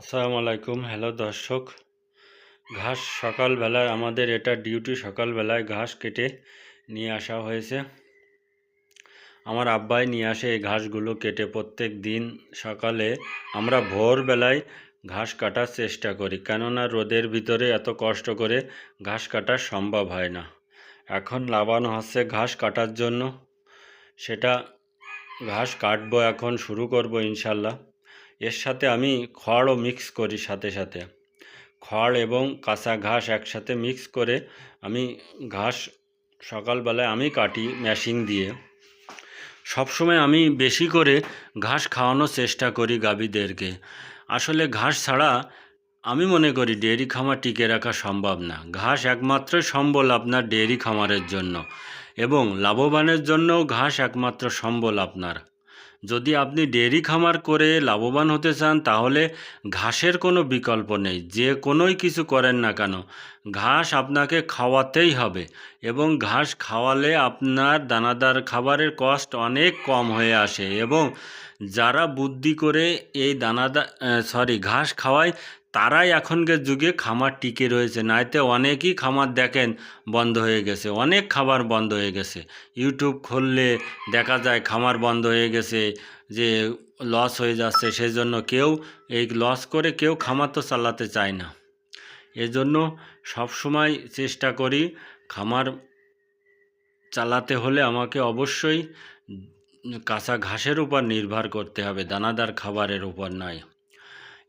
আসসালামু আলাইকুম। হ্যালো দর্শক, ঘাস সকালবেলায়, আমাদের এটা ডিউটি সকালবেলায় ঘাস কেটে নিয়ে আসা হয়েছে। আমার আব্বাই নিয়ে আসে এই ঘাসগুলো কেটে প্রত্যেক দিন সকালে। আমরা ভোরবেলায় ঘাস কাটার চেষ্টা করি, কেননা রোদের ভিতরে এত কষ্ট করে ঘাস কাটা সম্ভব হয় না। এখন লাগানো হচ্ছে ঘাস কাটার জন্য। সেটা ঘাস কাটবো এখন, শুরু করব ইনশাল্লাহ। এর সাথে আমি খড়ও মিক্স করি সাথে সাথে। খড় এবং কাঁচা ঘাস একসাথে মিক্স করে আমি ঘাস সকালবেলায় আমি কাটি মেশিন দিয়ে। সবসময় আমি বেশি করে ঘাস খাওয়ানোর চেষ্টা করি গাভীদেরকে। আসলে ঘাস ছাড়া আমি মনে করি ডেয়ারি খামার টিকে রাখা সম্ভব না। ঘাস একমাত্র সম্বল আপনার ডেয়ারি খামারের জন্য এবং লাভবানের জন্যও ঘাস একমাত্র সম্বল আপনার। যদি আপনি ডেয়ারি খামার করে লাভবান হতে চান, তাহলে ঘাসের কোনো বিকল্প নেই। যে কোনোই কিছু করেন না কেন, ঘাস আপনাকে খাওয়াতেই হবে এবং ঘাস খাওয়ালে আপনার দানাদার খাবারের কস্ট অনেক কম হয়ে আসে এবং যারা বুদ্ধি করে এই দানাদার সরি ঘাস খাওয়ায় তারাই এখনকার যুগে খামার টিকে রয়েছে, নাইতে অনেকই খামার দেখেন বন্ধ হয়ে গেছে, অনেক খাবার বন্ধ হয়ে গেছে। ইউটিউব খুললে দেখা যায় খামার বন্ধ হয়ে গেছে, যে লস হয়ে যাচ্ছে সেই জন্য কেউ এই লস করে কেউ খামার তো চালাতে চায় না। এজন্য সবসময় চেষ্টা করি খামার চালাতে হলে আমাকে অবশ্যই কাঁচা ঘাসের উপর নির্ভর করতে হবে, দানাদার খাবারের উপর নয়।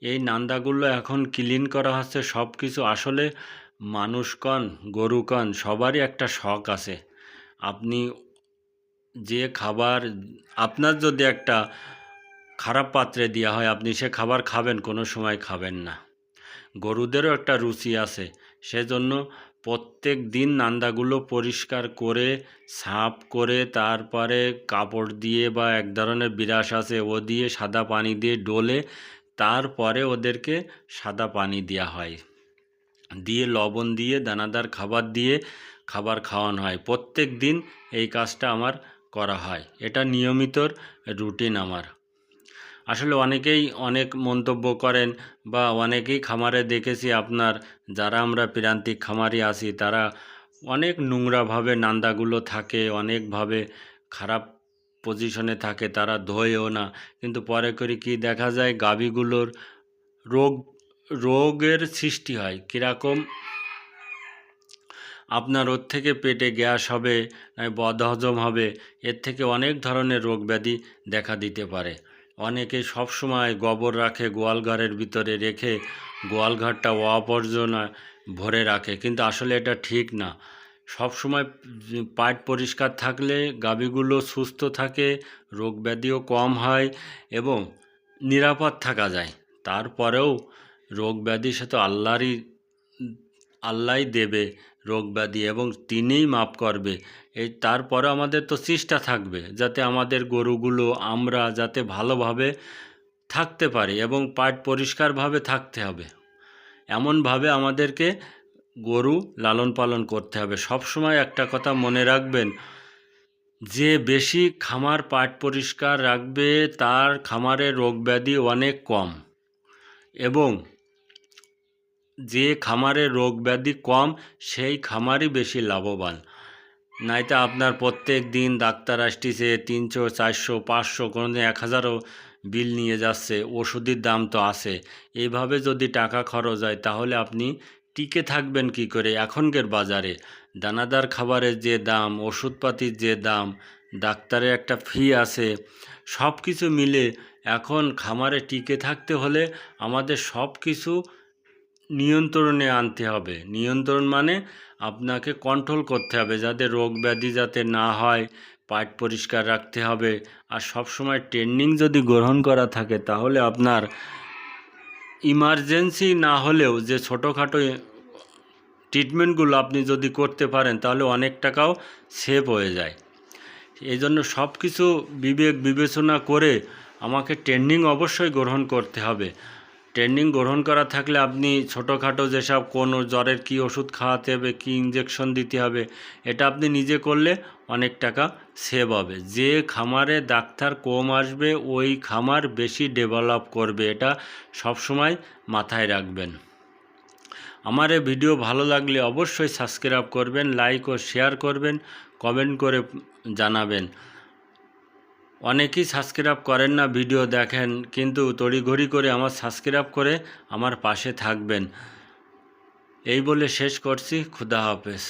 এই নান্দাগুলো এখন ক্লিন করা হচ্ছে সব কিছু আসলে মানুষকণ, গরুকণ, সবারই একটা শখ আছে। আপনি যে খাবার, আপনার যদি একটা খারাপ পাত্রে দেওয়া হয়, আপনি সে খাবার খাবেন, কোনো সময় খাবেন না। গরুদেরও একটা রুচি আছে, সেজন্য প্রত্যেক দিন নান্দাগুলো পরিষ্কার করে, সাফ করে, তারপরে কাপড় দিয়ে বা এক ধরনের বিরাস আছে, ও দিয়ে সাদা পানি দিয়ে ডলে তারপরে ওদেরকে সাদা পানি দেওয়া হয়। দিয়ে লবণ দিয়ে, দানাদার খাবার দিয়ে খাবার খাওয়ানো হয়। প্রত্যেক দিন এই কাজটা আমার করা হয়। এটা নিয়মিত রুটিন আমার। আসলে অনেকেই অনেক মন্তব্য করেন বা অনেকেই খামারে দেখেছি আপনার, যারা আমরা প্রান্তিক খামারি আছি, তারা অনেক নোংরাভাবে নান্দাগুলো থাকে, অনেকভাবে খারাপ পজিশনে থাকে, তারা ধোয়েও না। কিন্তু পরে করে কি দেখা যায়, গাভীগুলোর রোগ, রোগের সৃষ্টি হয়। কীরকম? আপনার ওর থেকে পেটে গ্যাস হবে বদহজম হবে, এর থেকে অনেক ধরনের রোগ ব্যাধি দেখা দিতে পারে। অনেকে সবসময় গোবর রাখে, গোয়ালঘরের ভিতরে রেখে গোয়ালঘরটা অপর্জনা ভরে রাখে। কিন্তু আসলে এটা ঠিক না। সব সময় পাইট পরিষ্কার থাকলে গাভীগুলো সুস্থ থাকে, রোগ ব্যাধিও কম হয় এবং নিরাপদ থাকা যায়। তারপরেও রোগ ব্যাধি সে তো আল্লাহরই, আল্লাহই দেবে রোগ ব্যাধি এবং তিনিই মাপ করবে। এই তারপরে আমাদের তো চেষ্টা থাকবে যাতে আমাদের গরুগুলো আমরা যাতে ভালোভাবে থাকতে পারি এবং পাট পরিষ্কারভাবে থাকতে হবে। এমনভাবে আমাদেরকে গরু লালন পালন করতে হবে। সব সময় একটা কথা মনে রাখবেন, যে বেশি খামার পাট পরিষ্কার রাখবে, তার খামারে রোগ ব্যাধি অনেক কম এবং যে খামারে রোগ ব্যাধি কম, সেই খামারই বেশি লাভবান। নাইতে আপনার প্রত্যেক দিন ডাক্তার আসতেছে, তিনশো, চারশো, পাঁচশো কোনো দিন এক হাজারও বিল নিয়ে যাচ্ছে, ওষুধের দাম তো আছে। এইভাবে যদি টাকা খরচ হয়, তাহলে আপনি টিকে থাকবেন কি করে এখনকার বাজারে? দানাদার খাবারের যে দাম, ওষুধপাতির যে দাম ডাক্তারের একটা ফি আছে সব কিছু মিলে এখন খামারে টিকে থাকতে হলে আমাদের সব কিছু নিয়ন্ত্রণে আনতে হবে। নিয়ন্ত্রণ মানে আপনাকে কন্ট্রোল করতে হবে, যাতে রোগ ব্যাধি যাতে না হয় পাইট পরিষ্কার রাখতে হবে। আর সব সময় ট্রেনিং যদি গ্রহণ করা থাকে, তাহলে আপনার ইমার্জেন্সি না হলেও যে ছোটোখাটো ট্রিটমেন্টগুলো আপনি যদি করতে পারেন, তাহলে অনেক টাকাও সেভ হয়ে যায়। এই জন্য সব কিছু বিবেক বিবেচনা করে আমাকে ট্রেনিং অবশ্যই গ্রহণ করতে হবে। ট্রেনিং গ্রহণ করা থাকলে আপনি ছোটোখাটো যেসব কোন জ্বরের কী ওষুধ খাওয়াতে হবে, কী ইঞ্জেকশন দিতে হবে, এটা আপনি নিজে করলে অনেক টাকা সেভ হবে। যে খামারে ডাক্তার কম আসবে, ওই খামার বেশি ডেভেলপ করবে, এটা সবসময় মাথায় রাখবেন। আমার এই ভিডিও ভালো লাগলে অবশ্যই সাবস্ক্রাইব করবেন লাইক ও শেয়ার করবেন কমেন্ট করে জানাবেন। অনেকেই সাবস্ক্রাইব করেন না ভিডিও দেখেন, কিন্তু তড়িঘড়ি করে আমার সাবস্ক্রাইব করে আমার পাশে থাকবেন। এই বলে শেষ করছি, খুদা হাফেজ।